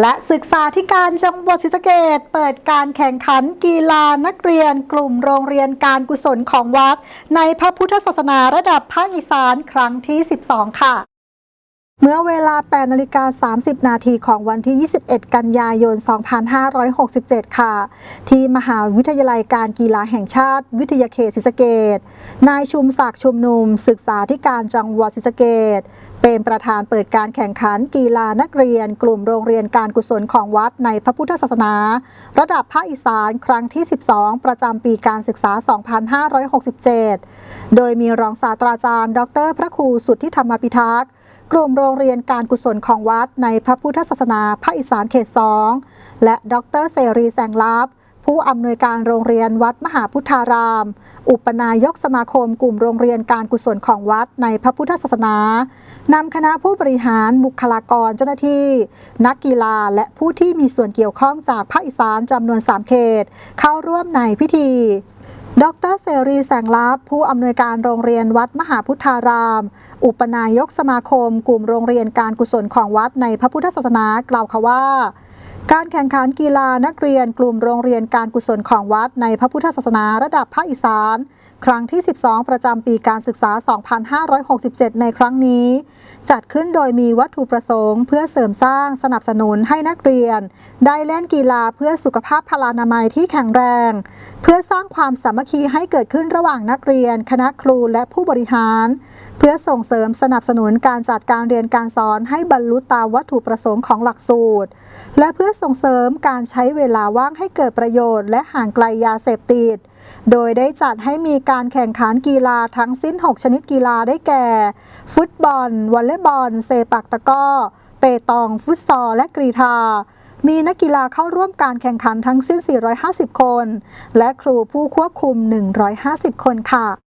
และศึกษาธิการจังหวัดศรีสะเกดเปิดการแข่งขันกีฬานักเรียน กลุ่มโรงเรียนการกุศลของวัด ในพระพุทธศาสนาระดับภาคอีสานครั้งที่ 12 ค่ะ เมื่อเวลา 8 นาฬิกา 30 นาทีของวันที่ 21 กันยายน 2567 ค่ะ ที่มหาวิทยาลัยการกีฬาแห่งชาติ วิทยาเขตศรีสะเกดนายชุมศักดิ์ชุมนุม ศึกษาธิการจังหวัดศรีสะเกดเป็นประธานเปิดการแข่งขันกีฬานักเรียน กลุ่มโรงเรียนการกุศลของวัดในพระพุทธศาสนา ระดับภาคอีสานครั้งที่ 12 ประจำปีการศึกษา 2567 โดยมีรองศาสตราจารย์ ดร พระครูสุทธิธรรมพิทักษ์ กลุ่มโรงเรียนการกุศลของวัดในพระพุทธศาสนาภาคอีสานเขต2และดรเสรีแสงลับ ผู้อำนวยการโรงเรียนวัดมหาพุทธาราม อุปนายกสมาคมกลุ่มโรงเรียนการกุศลของวัดในพระพุทธศาสนานำคณะผู้บริหารบุคลากรเจ้าหน้าที่ นักกีฬาและผู้ที่มีส่วนเกี่ยวข้องจากภาคอีสานจำนวน 3 เขต เข้าร่วมในพิธี ดรเสรีแสงลับ ผู้อำนวยการโรงเรียนวัดมหาพุทธาราม อุปนายกสมาคม กลุ่มโรงเรียนการกุศลของวัดในพระพุทธศาสนากล่าวค่ะว่า การแข่งขันกีฬานักเรียนกลุ่มโรงเรียนการกุศลของวัดในพระพุทธศาสนาระดับภาคอีสาน ครั้งที่ 12 ประจำปีการศึกษา 2567 ในครั้งนี้ จัดขึ้นโดยมีวัตถุประสงค์ เพื่อเสริมสร้างสนับสนุนให้นักเรียน ได้เล่นกีฬาเพื่อสุขภาพพลานามัยที่แข็งแรง เพื่อสร้างความสามัคคีให้เกิดขึ้นระหว่างนักเรียน คณะครูและผู้บริหาร เพื่อส่งเสริมสนับสนุนการจัดการเรียนการสอนให้บรรลุตามวัตถุประสงค์ของหลักสูตร และเพื่อส่งเสริมการใช้เวลาว่างให้เกิดประโยชน์ และห่างไกลยาเสพติด โดยได้จัดให้มีการแข่งขันกีฬาทั้งสิ้น 6 ชนิดกีฬาได้แก่ ฟุตบอล วอลเลย์บอล เซปักตะก้อ เปตอง ฟุตซอล และกรีฑามีนักกีฬาเข้าร่วมการแข่งขันทั้งสิ้น 450 คน และครูผู้ควบคุม 150 คนค่ะ